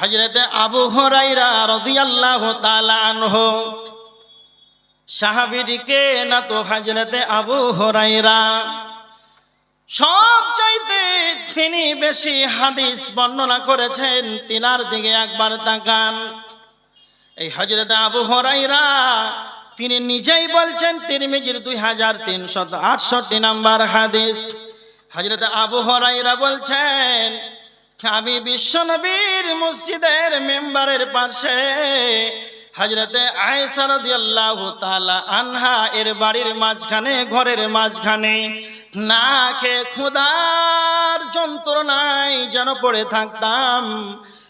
হজরতে আবু হরাইরা রাদিয়াল্লাহু তাআলা আনহু সাহাবীটিকে না তো হজরতে আবু হরাইরা সব চাইতে তিনি বেশি হাদিস বর্ণনা করেছেন তিনার দিকে একবার তাকান। এই হজরত আবু হরাইরা তিনি নিজেই বলছেন তিরমিজির দুই হাজার তিনশত আটষট্টি নাম্বার হাদিস। হজরত আবু হরাইরা বলছেন আমি বিশ্বনবীর মসজিদের মেম্বারের পাশে হাজরতে আয়েশা রাদিয়াল্লাহু তাআলা আনহা এর বাড়ির মাঝখানে, ঘরের মাঝখানে, না খেয়ে যন্ত্র নাই যেন পড়ে থাকতাম।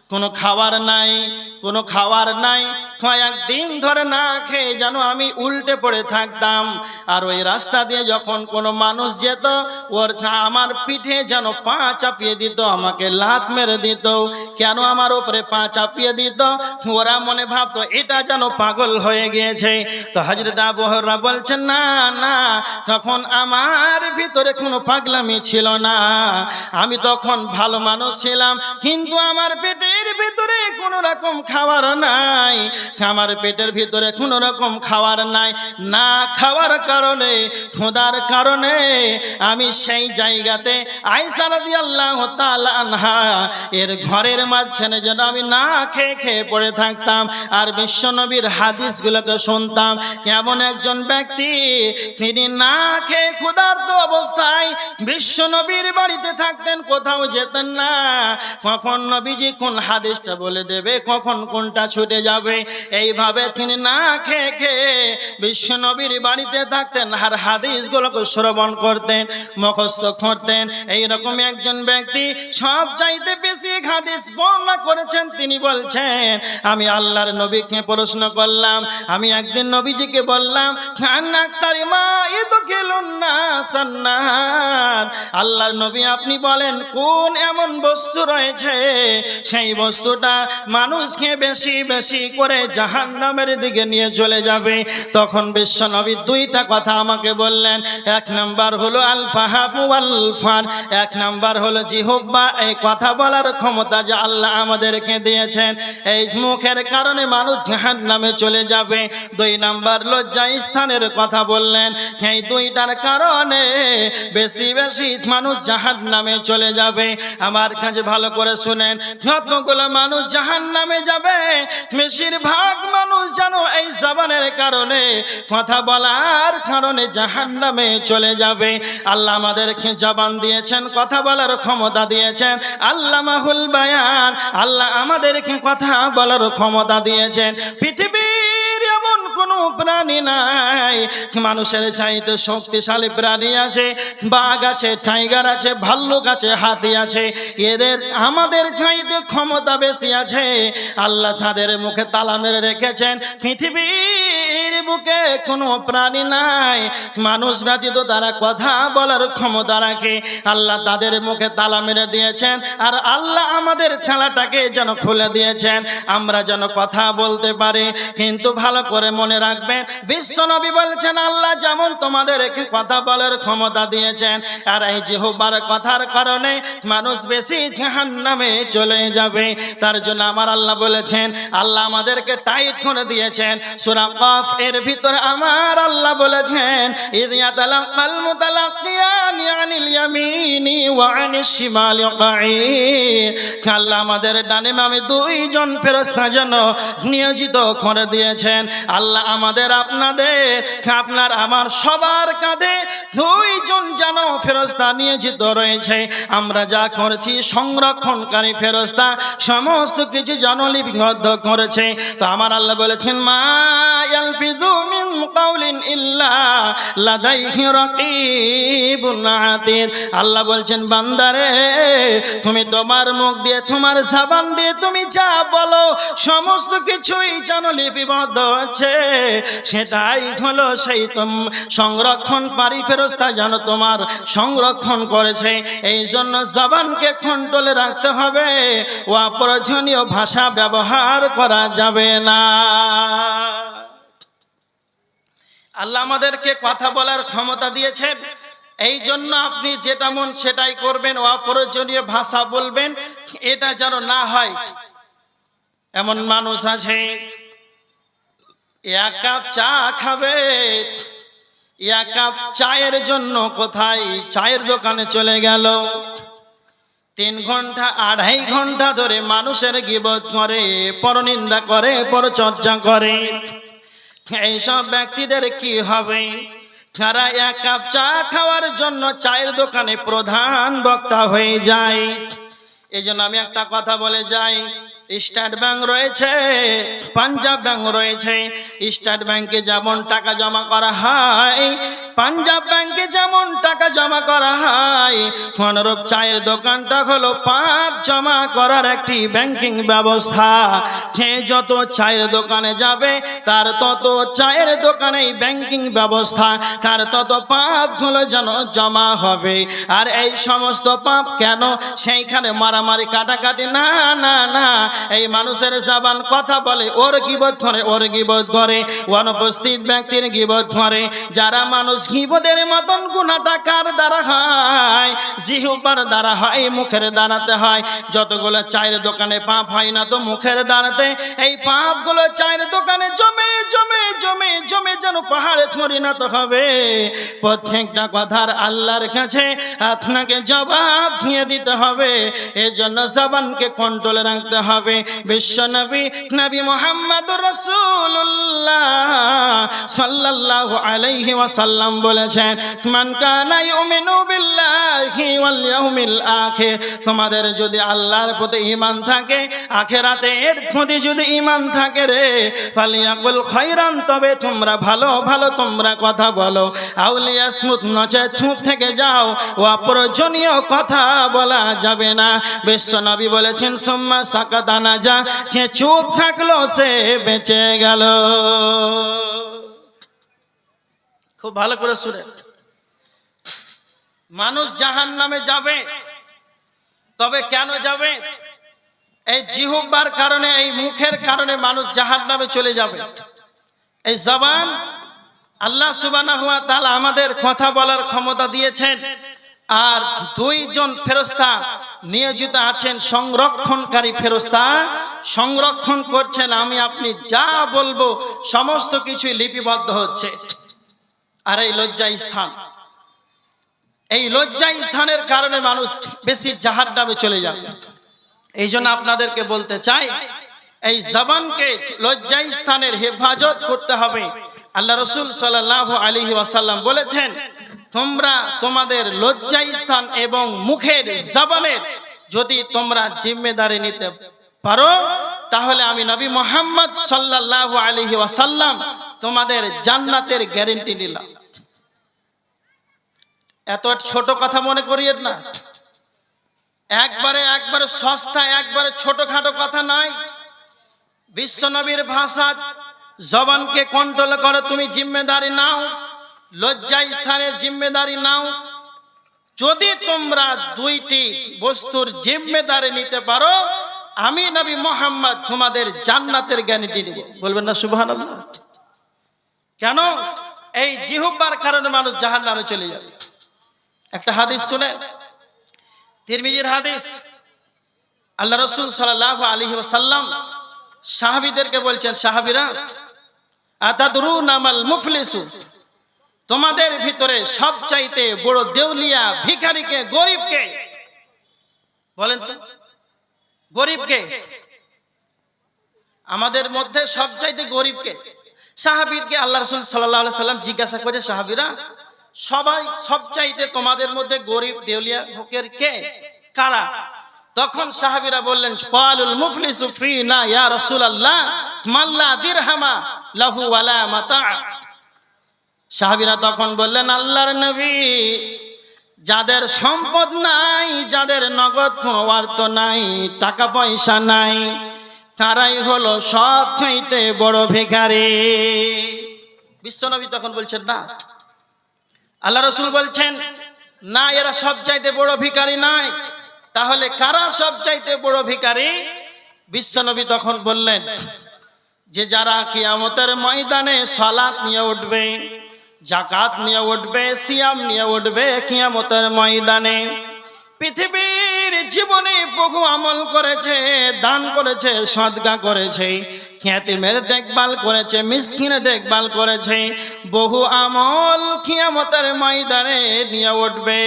কোনো খাওয়ার নাই, কোনো খাওয়ার নাই কয়েকদিন ধরে না খেয়ে যেন আমি উল্টে পড়ে থাকতাম। আর ওই রাস্তা দিয়ে যখন কোনো মানুষ যেত, ওর আমার পিঠে যেন পা চাপিয়ে দিত, আমাকে লাত মেরে দিত। কেন আমার ওপরে পা চাপিয়ে দিত? ওরা মনে ভাবতো, এটা যেন পাগল হয়ে গিয়েছে। তো হাজরত আবহররা বলছেন, না না, তখন আমার ভিতরে কোনো পাগলামি ছিল না। আমি তখন ভালো মানুষ ছিলাম, কিন্তু আমার পেটের কোনো রকম খাবার নাই। আমার পেটের ভিতরে কোনো রকম খাবার নাই। না খাওয়ার কারণে খোদার কারণে আমি সেই জায়গাতে আয়সা রাদিয়াল্লাহু তাআলা আনহা, এর ঘরের মাঝখানে যেন আমি না খেয়ে খেয়ে পড়ে থাকতাম আর বিশ্বনবীর হাদিসগুলোকে শুনতাম। কেমন একজন ব্যক্তি তিনি না খেয়ে ক্ষুধার্ত অবস্থায় বিশ্বনবীর বাড়িতে থাকতেন, কোথাও যেতেন না। কখন নবীজি কোন হাদিসটা বলে দেবে, কখন কোনটা ছুটে যাবে? এইভাবে তিনি না খেয়ে খেয়ে বিশ্বনবীর বাড়িতে থাকতেন, আর হাদিসগুলোকে শ্রবণ করতেন, মুখস্থ করতেন। এইরকম একজন ব্যক্তি সব চাইতে বেশি হাদিস বর্ণনা করেছেন। তিনি বলছেন, আমি আল্লাহর নবীকে প্রশ্ন করলাম, আমি একদিন নবীজিকে বললাম আল্লাহর নবী আপনি বলেন, কোন এমন বস্তু রয়েছে? সেই বস্তুটা মানুষকে বেশি বেশি করে জাহান নামের দিকে নিয়ে চলে যাবে। তখন বিশ্ব নবী দুইটা কথা আমাকে বললেন। এক নাম্বার হলো আল ফাহাবু আল ফান এক নাম্বার হলো জিহুব্বা এই কথা বলার ক্ষমতা যে আল্লাহ আমাদেরকে দিয়েছেন। এই মুখের কারণে মানুষ জাহান নামে চলে যাবে। দুই নাম্বার লজ্জা স্থানের কথা বললেন। এই দুইটার কারণে বেশি বেশি মানুষ জাহান নামে চলে যাবে। আমার কাছে ভালো করে শুনেন, যতগুলো মানুষ জাহান নামে যাবে। বেশিরভাগ মানুষ যেন এই জবানের কারণে, কথা বলার কারণে জাহান নামে চলে যাবে। আল্লাহ আমাদেরকে জবান দিয়েছেন, কথা বলার ক্ষমতা দিয়েছেন। আল্লাহ মাহুল বায়ান, আল্লাহ আমাদেরকে কথা বলার ক্ষমতা দিয়েছেন। পৃথিবীর এমন প্রাণী নাই। মানুষের চাইতে শক্তিশালী প্রাণী আছে, বাঘ আছে টাইগার আছে, ভাল্লুক আছে, হাতি আছে। এদের, আমাদের চাইতে ক্ষমতা বেশি আছে। আল্লাহ তাদের মুখে তালা মেরে রেখেছেন। পৃথিবীর বুকে কোনো প্রাণী নাই। মানুষ ব্যতীত তারা কথা বলার ক্ষমতা রাখে। আল্লাহ তাদের মুখে তালা মেরে দিয়েছেন আর আল্লাহ আমাদের খেলাটাকে যেন খুলে দিয়েছেন। আমরা যেন কথা বলতে পারি, কিন্তু ভালো করে মনে রাখবেন বিশ্বনবী বলছেন, আল্লাহ যেমন তোমাদেরকে কথা বলার ক্ষমতা দিয়েছেন, আর এই জিহ্বার কথার কারণে মানুষ বেশি জাহান নামে চলে যাবে। তার জন্য আমার আল্লাহ বলেছেন, আল্লাহ আমাদেরকে টাইট করে দিয়েছেন। সূরা কফ এর ভিতরে আমার আল্লাহ বলেছেন আমাদের ডানে দুইজন যেন নিয়োজিত করে দিয়েছেন। আল্লাহ আমাদের আপনাদের আপনার আমার সবার কাঁধে দুইজন যেন ফেরস্তা নিয়োজিত রয়েছে। আমরা যা করেছি, সংরক্ষণকারী ফেরস্তা সমস্ত কিছু যেন লিপিবদ্ধ করেছে। তো আমার আল্লাহ বলেছেন, মা ইয়ালফিজু মিন কাউলিন ইল্লা লাদাইহি আল্লাহ বলছেন, বান্দারে, তুমি তোমার মুখ দিয়ে, তোমার সাবান দিয়ে তুমি যা বলো, সমস্ত কিছুই যেন লিপিবদ্ধ আছে। সেটাই হলো সেই তুম সংরক্ষণ পারি ফেরস্তা যেন তোমার সংরক্ষণ করেছে। এই জন্য জবানকে কন্ট্রোলে রাখতে হবে ও অপ্রয়োজনীয় ভাষা ব্যবহার করা যাবে না। আল্লাহ আমাদেরকে কথা বলার ক্ষমতা দিয়েছেন। এই জন্য আপনি যেটা মন সেটাই করবেন, অপ্রয়োজনীয় ভাষা বলবেন, এটা যেন না হয়। এমন মানুষ আছে, এক কাপ চা খাবে, এক কাপ চায়ের জন্য কোথায় চায়ের দোকানে চলে গেল। তিন ঘণ্টা, আড়াই ঘণ্টা ধরে মানুষের গিবত করে, পরনিন্দা করে, পরচর্চা করে। এইসব ব্যক্তিদের কি হবে? তারা এক কাপ চা খাওয়ার জন্য চায়ের দোকানে প্রধান বক্তা হয়ে যায়। এই জন্য আমি একটা কথা বলে যাই। স্টেট ব্যাংক রয়েছে, পাঞ্জাব ব্যাংক রয়েছে, স্টেট ব্যাংকে যেমন টাকা জমা করা হয়, পাঞ্জাব ব্যাংকে যেমন টাকা জমা করা হয় অনুরূপ চায়ের দোকানটা হলো পাপ জমা করার একটি ব্যাংকিং ব্যবস্থা। যে যত চায়ের দোকানে যাবে, তার তত চায়ের দোকানে ব্যাংকিং ব্যবস্থা, তার তত পাপগুলো যেন জমা হবে। আর এই সমস্ত পাপ কেন? সেইখানে মারামারি, কাটাকাটি, না না না এই মানুষের জাবান কথা বলে, ওর গিবত করে ওর গিবত করে অনুপস্থিত ব্যক্তির গিবত করে যারা মানুষ গিবদের মতন গুণাটা কার দ্বারা হয়? জিহুবার দ্বারা হয়, মুখের দাঁড়াতে হয়। যতগুলো চায়ের দোকানে পাপ হয় না তো মুখের দাঁড়াতে এই পাপগুলো চায়ের দোকানে জমে জমে জমে জমে যেন পাহাড়ে পরিণত হবে। প্রত্যেকটা কথার আল্লাহর কাছে আপনাকে জবাব দিয়ে দিতে হবে। এর জন্য জবানকে কন্ট্রোলে রাখতে হবে। বিশ্ব নবী নবী মোহাম্মদ রসুল্লাহ সাল্লাল্লাহু আলাইহি ওয়াসাল্লাম বলেছেন, মান কানা ইউমিনু বিল্লাহি তোমাদের যদি আল্লাহর প্রতি ঈমান থাকে, আখিরাতের প্রতি যদি ঈমান থাকে রে, ফালিয়াকুল খায়রান, তবে তোমরা ভালো ভালো তোমরা কথা বলো। আউলিয়া স্মুথ নচে চুপ থেকে যাও ও অপ্রয়োজনীয় কথা বলা যাবে না। বিশ্ব নবী বলেছেন, সোম্মা সাকাতানা যা যে চুপ থাকল সে বেঁচে গেল। খুব ভালো করে শুনে। মানুষ জাহান নামে যাবে, তবে কেন যাবে? এই জিহুব্বার কারণে, এই মুখের কারণে মানুষ জাহান নামে চলে যাবে। এই জবান আল্লাহ সুবানা হুয়া তালা আমাদের কথা বলার ক্ষমতা দিয়েছেন। আর দুইজন ফেরস্তা নিয়োজিত আছেন সংরক্ষণকারী ফেরস্তা, সংরক্ষণ করছেন আমি, আপনি যা বলব, সমস্ত কিছুই লিপিবদ্ধ হচ্ছে। আর এই লজ্জা স্থান। এই লজ্জা স্থানের কারণে মানুষ বেশি জাহার নামে চলে যাবে। এই জন্য আপনাদেরকে বলতে চাই, এই জবানকে লজ্জা স্থানের হেফাজত করতে হবে। আল্লাহ রসুল সাল্লাহ আলী ওয়াসাল্লাম বলেছেন তোমরা তোমাদের লজ্জা স্থান এবং মুখের জবানের যদি তোমরা জিম্মেদারি নিতে পারো, তাহলে আমি নবী মোহাম্মদ সাল্লাহ আলহি ওয়াসাল্লাম তোমাদের জান্নাতের গ্যারেন্টি নিলাম। এত ছোট কথা মনে করিয়েন না। একবারে একবারে সস্তা, একবারে ছোটখাটো কথা নয় বিশ্বনবীর ভাষা, জবানকে কন্ট্রোল করে, তুমি জিম্মেদারি নাও। লজ্জা স্থানের জিম্মেদারি নাও। যদি তোমরা দুইটি বস্তুর জিম্মেদারি নিতে পারো, আমি নবী মোহাম্মদ তোমাদের জান্নাতের গ্যারেন্টি নিব বলবেন না সুবহান কেন? এই জিহুব্বার কারণে মানুষ জাহান নামে চলে যাবে। একটা হাদিস শুনে তিরমিজির হাদিস। আল্লাহ রসুল সাল্লাহ আলী ওসাল্লাম সাহাবিদেরকে বলছেন, সাহাবিরা আতাদরু নামাল মুফলিসু? তোমাদের ভিতরে সবচাইতে বড় দেউলিয়া ভিখারিকে, গরিবকে। বলেন তো, গরিবকে। আমাদের মধ্যে সবচাইতে গরিবকে। সাহাবিরকে আল্লাহ রসুল সাল্লাহ সাল্লাম জিজ্ঞাসা করে সাহাবিরা, সবাই সবচাইতে তোমাদের মধ্যে গরিব দেউলিয়া ভোকের কে? কারা? তখন সাহাবিরা বললেন কালুল মুফলিসু ফিনা ইয়া রাসূলুল্লাহ, মাল্লা দিরহামা লাহু ওয়ালা মাতা। সাহাবিরা তখন বললেন, আল্লাহর নবী, যাদের সম্পদ নাই, যাদের নগদ অর্থ নাই, টাকা পয়সা নাই, তারাই হলো সব চাইতে বড় ভিখারি। বিশ্বনবী তখন বলছেন, না, আল্লাহ রসুল বলছেন, না, এরা সব চাইতে বড় ভিখারি নাই, তাহলে কারা সব চাইতে বড় ভিখারি? বিশ্বনবী তখন বললেন, যে যারা কিয়ামতের ময়দানে সালাত নিয়ে উঠবে জাকাত নিয়ে উঠবে, সিয়াম নিয়ে উঠবে কিয়ামতের ময়দানে। পৃথিবীর জীবনে বহু আমল করেছে, দান করেছে সদগা করেছে খ্যাতিমের দেখভাল করেছে, মিসকিনের দেখভাল করেছে। বহু আমল খিয়ামতের ময়দানে নিয়ে উঠবে।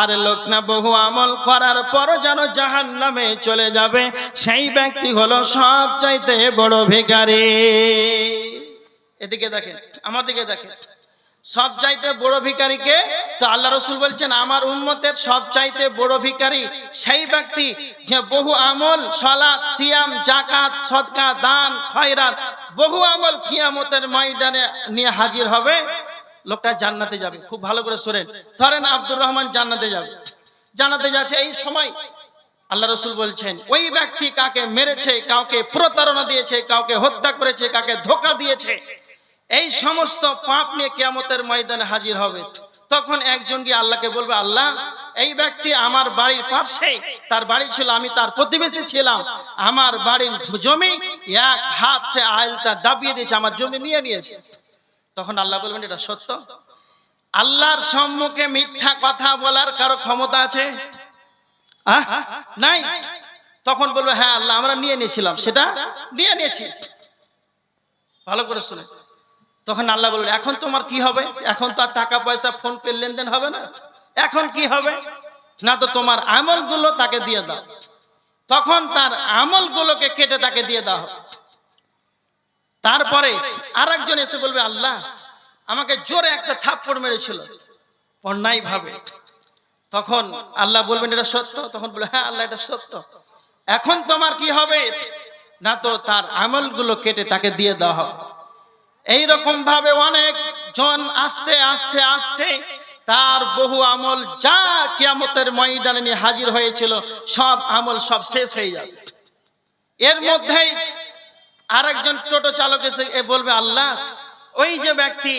আর লোক না বহু আমল করার পর যেন জাহান নামে চলে যাবে, সেই ব্যক্তি হলো সব চাইতে বড় ভিখারি। এদিকে দেখেন, আমার দিকে দেখেন। সব চাইতে বড় ভিখারিকে তো আল্লাহ রসুল বলছেন, আমার উন্মতের সব চাইতে বড় ভিখারি সেই ব্যক্তি যে বহু আমল সলাৎ সিয়াম জাকাত সদকা, দান, খয়রাত, বহু আমল কিয়ামতের ময়দানে নিয়ে হাজির হবে। লোকটা জান্নাতে যাবে। খুব ভালো করে শোনেন। ধরেন আব্দুর রহমান জান্নাতে যাবে। জান্নাতে যাচ্ছে এই সময় আল্লাহ রসুল বলছেন, ওই ব্যক্তি কাকে মেরেছে, কাউকে প্রতারণা দিয়েছে, কাউকে হত্যা করেছে, কাকে ধোকা দিয়েছে, এই সমস্ত পাপ নিয়ে কেয়ামতের ময়দানে হাজির হবে। তখন একজন গিয়ে আল্লাহকে বলবে, আল্লাহ, এই ব্যক্তি আমার বাড়ির পাশে, তার বাড়ি ছিল, আমি তার প্রতিবেশী ছিলাম। আমার বাড়ির জমি, এক হাত সে আইলটা দাবিয়ে দিয়েছে, আমার জমি নিয়ে নিয়েছে। তখন আল্লাহ বলবেন, এটা সত্য? আল্লাহর সম্মুখে মিথ্যা কথা বলার কারও ক্ষমতা আছে? আহ? নাই। তখন বলবে হ্যাঁ আল্লাহ, আমরা নিয়ে নিয়েছিলাম, সেটা নিয়ে নিয়েছি। ভালো করে শুনে। তখন আল্লাহ বললেন এখন তোমার কি হবে? এখন তো আর টাকা, পয়সা ফোন পে লেনদেন হবে না। এখন কি হবে? না তো তোমার আমলগুলো তাকে দিয়ে দাও। তখন তার আমলগুলোকে কেটে তাকে দিয়ে দাও। তারপরে আর একজন এসে বলবে, আল্লাহ, আমাকে জোরে একটা থাপ্পড় মেরেছিল। অন্যায় ভাবে তখন আল্লাহ বলবেন, এটা সত্য? তখন বলবে হ্যাঁ আল্লাহ, এটা সত্য। এখন তোমার কি হবে? না তো তার আমলগুলো কেটে তাকে দিয়ে দেওয়া হবে। এইরকম ভাবে অনেক জন আস্তে আস্তে আস্তে তার বহু আমল যা কিয়ামতের ময়দানে নিয়ে হাজির হয়েছিল, সব আমল সব শেষ হয়ে যাবে। এর মধ্যেই আরেকজন টোটো চালক এসে, এ বলবে, আল্লাহ, ওই যে ব্যক্তি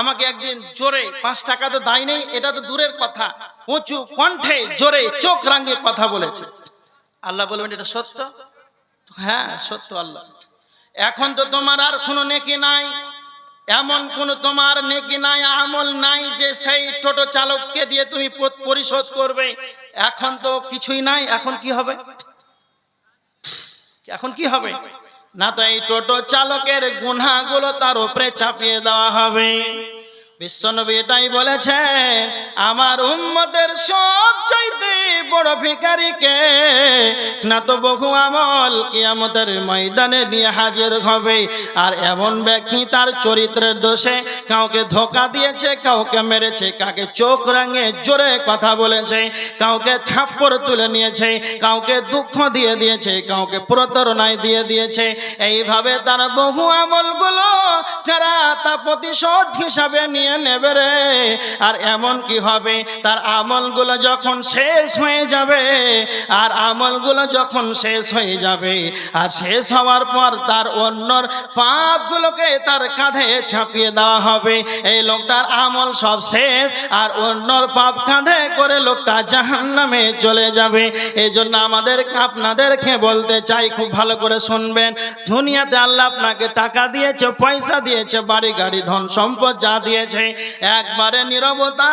আমাকে একদিন জোরে পাঁচ টাকা তো দায় নেই, এটা তো দূরের কথা। উঁচু কণ্ঠে জোরে চোখ রাঙিয়ে কথা বলেছে। আল্লাহ বলবেন, এটা সত্য? হ্যাঁ সত্য আল্লাহ। এখন তো তোমার আর কোনো নেকি নাই, এমন কোন তোমার নেকি নাই, আমল নাই যে সেই টোটো চালককে দিয়ে তুমি পরিশোধ করবে। এখন তো কিছুই নাই, এখন কি হবে? এখন কি হবে? না তো এই টোটো চালকের গুনাগুলো তার উপরে চাপিয়ে দেওয়া হবে। বিশ্বনবী এটাই বলেছেন, আমার উম্মতের সব চাইতে বড় ভিখারিকে না তো বহু আমল কিয়ামতের ময়দানে নিয়ে হাজির হবে। আর এমন ব্যক্তি তার চরিত্রের দোষে কাউকে ধোকা দিয়েছে, কাউকে মেরেছে কাকে চোখ রাঙে জোরে কথা বলেছে, কাউকে থাপ্পড় তুলে নিয়েছে, কাউকে দুঃখ দিয়ে দিয়েছে, কাউকে প্রতারণায় দিয়ে দিয়েছে। এইভাবে তার বহু আমলগুলো তারা তা প্রতিশোধ হিসাবে নিয়ে নেবে রে। আর এমন কি হবে? তার আমলগুলো যখন শেষ হয়ে যাবে, আর আমলগুলো যখন শেষ হয়ে যাবে, আর শেষ হওয়ার পর তার অন্যর পাপগুলোকে তার কাঁধে ছাপিয়ে দেওয়া হবে। এই লোকটার আমল সব শেষ, আর অন্যর পাপ কাঁধে করে লোকটা জাহান নামে চলে যাবে। এই জন্য আমাদের আপনাদেরকে বলতে চাই, খুব ভালো করে শুনবেন। দুনিয়াতে আল্লাহ আপনাকে টাকা দিয়েছে, পয়সা দিয়েছে, বাড়ি গাড়ি, ধন সম্পদ যা দিয়েছে একবারে নীরবতা,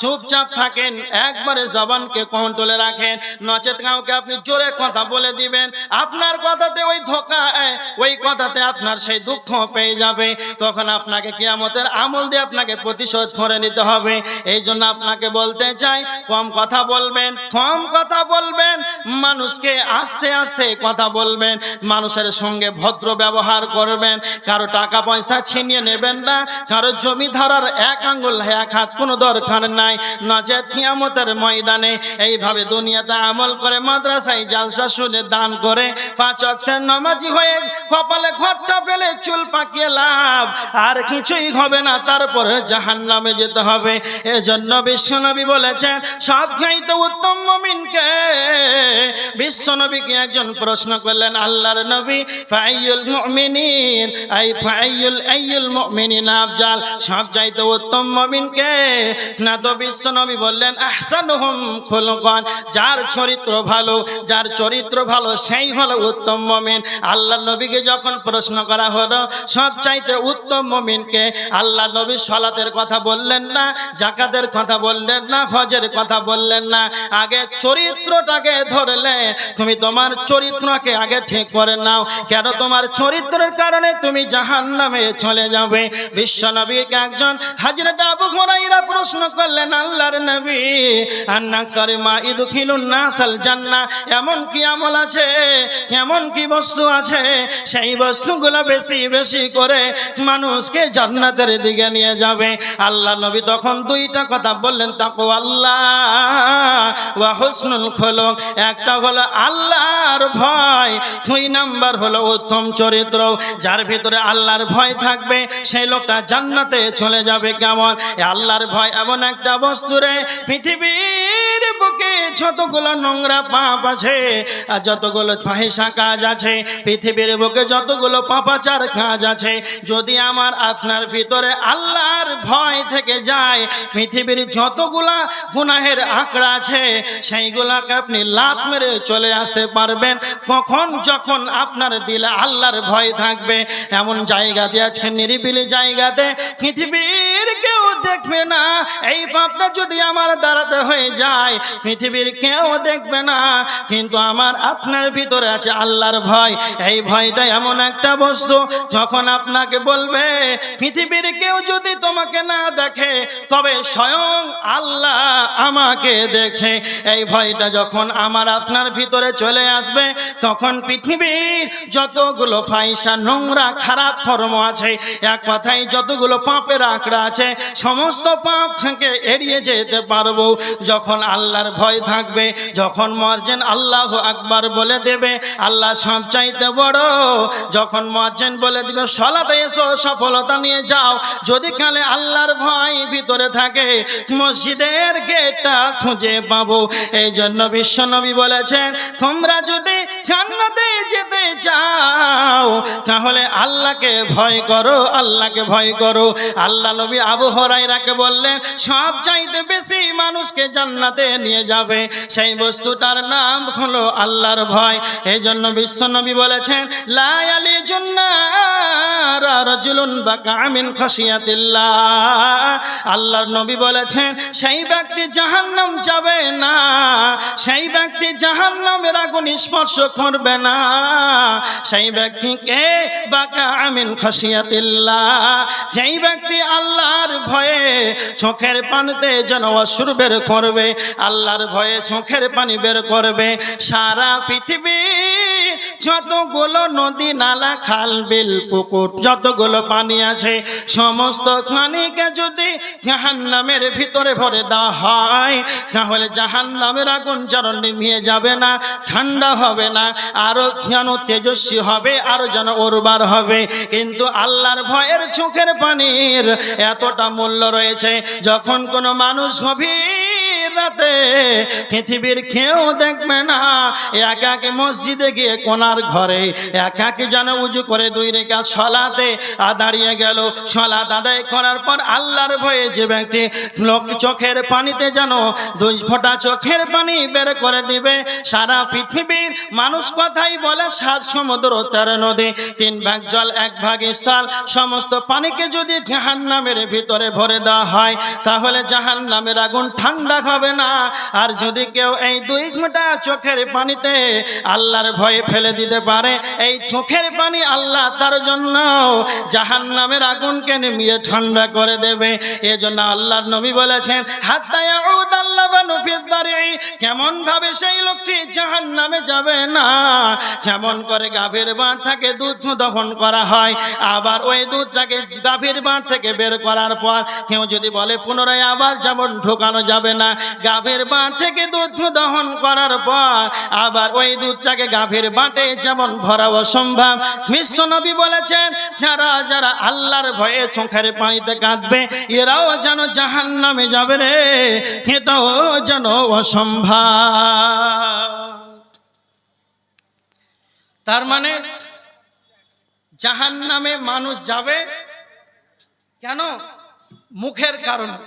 চুপচাপ থাকেন, একবারে জবানকে কন্ট্রোলে রাখেন। নচেত কাউকে আপনি জোরে কথা বলে দিবেন। আপনার কথাতে ওই ধোকা, ওই কথাতে আপনার সেই দুঃখ পেয়ে যাবে। তখন আপনাকে কিয়ামতের আমল দিয়ে আপনাকে প্রতিশোধ ধরে নিতে হবে। এই জন্য আপনাকে বলতে চাই, কম কথা বলবেন, কম কথা বলবেন, মানুষকে আস্তে আস্তে কথা বলবেন, মানুষের সঙ্গে ভদ্র ব্যবহার করবেন। কারও টাকা পয়সা ছিনিয়ে নেবেন না, কারও জমি ধরার এক আঙ্গুল এক হাত কোনো দরকার নাই। নচেত কিয়ামতের ময়দানে এইভাবে দুনিয়াতে আমল করে, মাদ্রাসায় জালসা শুনে দান করে, পাঁচ অক্টের নমাজি হয়ে কপালে ঘরটা পেলে চুল পাকিয়ে লাভ, আর কিছুই হবে না, তারপরে জাহান নামে যেতে হবে। এজন্য বিশ্বনবী বলেছেন, সব খাইতে উত্তম মমিনকে। বিশ্বনবীকে একজন প্রশ্ন করলেন, আল্লাহর নবী, ফাইয়ুল মুমিনিন, আই ফাইয়ুল আইয়ুল মুমিনিন আফজাল, সব চাইতে উত্তম মমিনকে। না তো বিশ্বনবী বললেন, আহসানুহুম খুলুক কন যার চরিত্র ভালো, যার চরিত্র ভালো, সেই হলো উত্তম মমিন। আল্লাহ নবীকে যখন প্রশ্ন করা হলো, সব চাইতে উত্তম মমিনকে আল্লাহ নবী সলাতের কথা বললেন না জাকাতের কথা বললেন না, হজের কথা বললেন না। আগে চরিত্রটাকে ধরলে, তুমি তোমার চরিত্রকে আগে ঠিক করে নাও। কেন তোমার চরিত্রের কারণে তুমি জাহান নামে চলে যাবে? বিশ্ব নবীকে একজন হাজরত আবু হুরাইরা প্রশ্ন করলেন, আল্লাহর নবী আন্না কারিমা ইদখিলুন নাসাল জান্নাহ, এমন কি আমল আছে? কেমন কি বস্তু আছে? সেই বস্তুগুলো বেশি বেশি করে মানুষকে জান্নাতের দিকে নিয়ে যাবে। আল্লাহ নবী তখন দুইটা কথা বললেন তাকু আল্লাহ ওয়া হুসনুল খলক। একটা হলো আল্লাহর ভয়, দুই নাম্বার হলো উত্তম চরিত্র, যার ভিতরে আল্লাহর ভয় থাকবে, সেই লোকটা জান্নাতে চলে যাবে কেমন? আল্লাহর ভয় এমন একটা বস্তুরে পৃথিবীর বুকে যতগুলো নোংরা পাপ আছে আর যতগুলো ফাহিসা কাজ আছে, পৃথিবীর বুকে যতগুলো পাপাচার কাজ আছে, যদি আমার আপনার ভিতরে আল্লাহর ভয় থেকে যায়, পৃথিবীর যতগুলা গুনাহের আঁকড়া আছে, সেইগুলাকে আপনি লাত মেরে চলে আসতে পারবেন। কখন যখন আপনার দিলে আল্লাহর ভয় থাকবে, এমন জায়গাতে আছে নিরিবিলি জায়গাতে পৃথিবীর দেখবে না। এই পাপটা যদি আমার দাঁড়াতে হয়ে যায়, পৃথিবীর কেউ দেখবে না। কিন্তু আমার আপনার ভিতরে আছে আল্লাহর ভয়। এই ভয়টা এমন একটা বস্তু, যখন আপনাকে বলবে, পৃথিবীর কেউ যদি তোমাকে না দেখে, তবে স্বয়ং আল্লাহ আমাকে দেখছে। এই ভয়টা যখন আমার আপনার ভিতরে চলে আসবে, তখন পৃথিবীর যতগুলো ফাইসা নোংরা, খারাপ কর্ম আছে, এক কথায় যতগুলো পাপের আঁকড়া আছে সমস্ত পাপ থেকে এড়িয়ে যেতে পারব। যখন আল্লাহর ভয় থাকবে, যখন মর্জেন আল্লাহ আকবার বলে দেবে, আল্লাহ সব চাইতে বড়। যখন মর্জেন বলে দিবে, সলাতে এসো, সফলতা নিয়ে যাও। যদি কালে আল্লাহর ভয় ভিতরে থাকে, মসজিদের গেটটা খুঁজে পাবো। এই জন্য বিশ্বনবী বলেছেন, তোমরা যদি জান্নাতে যেতে চাও, তাহলে আল্লাহকে ভয় করো, আল্লাহকে ভয় করো। আল্লাহ নবী আবু হরাইরাকে বললেন, সব চাইতে বেশি মানুষকে জান্নাতে নিয়ে যাবে। সেই বস্তুটার নাম হলো আল্লাহর ভয়। এই জন্য বিশ্বনবী বলেছেন লায়ালি জুন্নার রাজুলুন বাকা আমিন খসিয়াতিল্লাহ আল্লাহর নবী বলেছেন, সেই ব্যক্তি জাহান্নাম যাবে না, সেই ব্যক্তি জাহান্নামের আগুন স্পর্শ করবে না। সেই ব্যক্তিকে বাকা আমিন খসিয়াতিল্লাহ সেই ব্যক্তি আল্লাহর ভয়ে চোখের পানিতে যেন অসুর বের করবে, আল্লাহর ভয়ে চোখের পানি বের করবে, সারা পৃথিবী যতগুলো নদী, নালা, খাল, বিল, পুকুর, যতগুলো পানি আছে, সমস্ত পানিকে যদি জাহান্নামের ভিতরে ভরে দেওয়া হয়, তাহলে জাহান্নামের আগুন যেন নিভিয়ে যাবে না, ঠান্ডা হবে না, আরও যেন তেজস্বী হবে, আরও যেন উর্বার হবে। কিন্তু আল্লাহর ভয়ের চোখের পানির এতটা মূল্য রয়েছে, যখন কোনো মানুষ গভীর রাতে পৃথিবীর কেউ দেখবে না। মসজিদে গিয়ে কোনার ঘরে যেন করে দুই রেখা সলাতে দাঁড়িয়ে গেল। আদায় করার পর আল্লাহর ভয়ে যে ব্যক্তি লোক চোখের পানিতে যেন দুই ফোঁটা চোখের পানি বের করে দিবে, সারা পৃথিবীর মানুষ কথাই বলে, সাত সমুদ্র, তেরো নদী, তিন ভাগ জল, এক ভাগ স্থল সমস্ত পানিকে যদি জাহান নামের ভিতরে ভরে দেওয়া হয়, তাহলে জাহান নামের আগুন ঠান্ডা হবে না। আর যদি কেউ এই দুই ঘণ্টা চোখের পানিতে আল্লাহর ভয়ে ফেলে দিতে পারে, এই চোখের পানি আল্লাহ তার জন্য জাহান নামের আগুনকে নেমিয়ে ঠান্ডা করে দেবে। এজন্য আল্লাহর নবী বলেছেন আল্লাহ কেমন ভাবে সেই লোকটি জাহান নামে যাবে না। যেমন করে গাভীর বাঁধ থেকে দুধ দহন করা হয়, আবার ওই দুধটাকে গাভীর বাঁধ থেকে বের করার পর কেউ যদি বলে, পুনরায় আবার যেমন ঢোকানো যাবে না। গাভীর বাঁধ থেকে দুধ দহন করার পর আবার ওই দুধটাকে গাভীর বাঁটে যেমন ভরা অসম্ভব। বিশ্ব নবী বলেছেন, যারা যারা আল্লাহর ভয়ে চোখের পানিতে কাঁদবে, এরাও যেন জাহান নামে যাবে রে, এটাও যেন অসম্ভব। তার মানে জাহান নামে মানুষ যাবে কেন? মুখের কারণে।